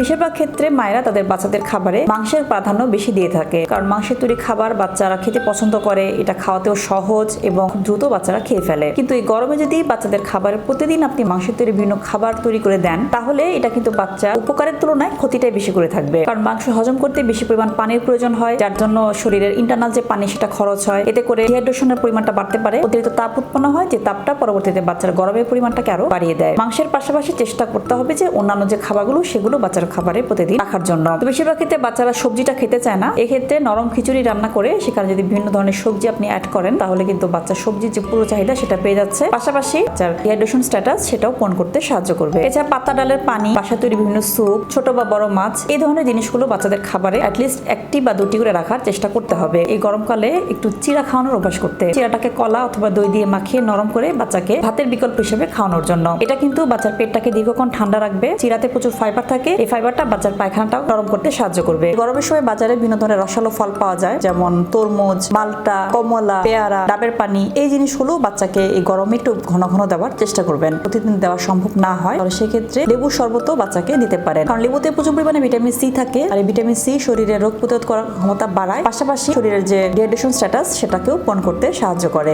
বেশিরভাগ ক্ষেত্রে মায়েরা তাদের বাচ্চাদের খাবারে মাংসের প্রাধান্য বেশি দিয়ে থাকে। কারণ মাংসের তৈরি খাবার বাচ্চারা খেতে পছন্দ করে, এটা খাওয়াতেও সহজ এবং দ্রুত বাচ্চারা খেয়ে ফেলে। কিন্তু এই গরমে যদি বাচ্চাদের খাবারে প্রতিদিন আপনি মাংসের তৈরি বিভিন্ন খাবার তৈরি করে দেন, তাহলে এটা কিন্তু বাচ্চা উপকারের তুলনায় ক্ষতিটাই বেশি করে থাকবে। কারণ মাংস হজম করতে বেশি পরিমাণ পানির প্রয়োজন হয়, যার জন্য শরীরের ইন্টারনাল যে পানি, সেটা খরচ হয়। এতে করে ডিহাইড্রেশনের পরিমাণটা বাড়তে পারে। অতিরিক্ত তাপ উৎপন্ন হয়, যে তাপটা পরবর্তীতে বাচ্চার গরমের পরিমাণটাকে আরও বাড়িয়ে দেয়। মাংসের পাশাপাশি চেষ্টা করতে হবে যে অন্যান্য যে খাবারগুলো, সেগুলো বাচ্চার খাবারে প্রতিদিন রাখার জন্য। তো বেশিরভাগ ক্ষেত্রে বাচ্চারা সবজিটা খেতে চায় না। এক্ষেত্রে নরম খিচুড়ি রান্না করে সেখানে যদি বিভিন্ন ধরনের সবজি আপনি অ্যাড করেন, তাহলে কিন্তু বাচ্চার সবজির যে পুরো চাহিদা সেটা পেয়ে যাচ্ছে। পাশাপাশি বাচ্চার ডিহাইড্রেশন স্ট্যাটাস সেটাও পূরণ করতে সাহায্য করবে। এছাড়া পাতা, ডালের পানি বাসা তৈরি বিভিন্ন স্যুপ, ছোট বা বড় মাছ, এই ধরনের জিনিসগুলো বাচ্চাদের খাবারে অ্যাটলিস্ট একটি বা দুটি করে রাখার চেষ্টা করতে হবে। এই গরমকালে একটু চিরা খাওয়ানোর অভ্যাস করতে। চিরাটাকে কলা অথবা দই দিয়ে মাখিয়ে নরম করে বাচ্চাকে ভাতের বিকল্প হিসেবে খাওয়ানোর জন্য। এটা কিন্তু বাচ্চার পেটটাকে দীর্ঘক্ষণ ঠান্ডা রাখবে। চিরাতে প্রচুর ফাইবার থাকে। এই ফাইবারটা বাচ্চার পায়খানাটাও নরম করতে সাহায্য করবে। গরমের সময় বাজারে বিভিন্ন ধরনের রসালো ফল পাওয়া যায়, যেমন তরমুজ, মালটা, কমলা, পেয়ারা, ডাবের পানি, এই জিনিসগুলো বাচ্চাকে এই গরমে একটু ঘন ঘন দেওয়ার চেষ্টা করবেন। প্রতিদিন দেওয়া সম্ভব না হয়, তাহলে সেক্ষেত্রে লেবুর শরবতও বাচ্চাকে দিতে পারেন। কারণ লেবুতে প্রচুর পরিমাণে ভিটামিন সি থাকে, আর এই ভিটামিন সি শরীরের রোগ প্রতিরোধ করার ক্ষমতা বাড়ায়, পাশাপাশি শরীরের যে ডিহাইড্রেশন স্ট্যাটাস সেটাকেও পূরণ করতে সাহায্য করে।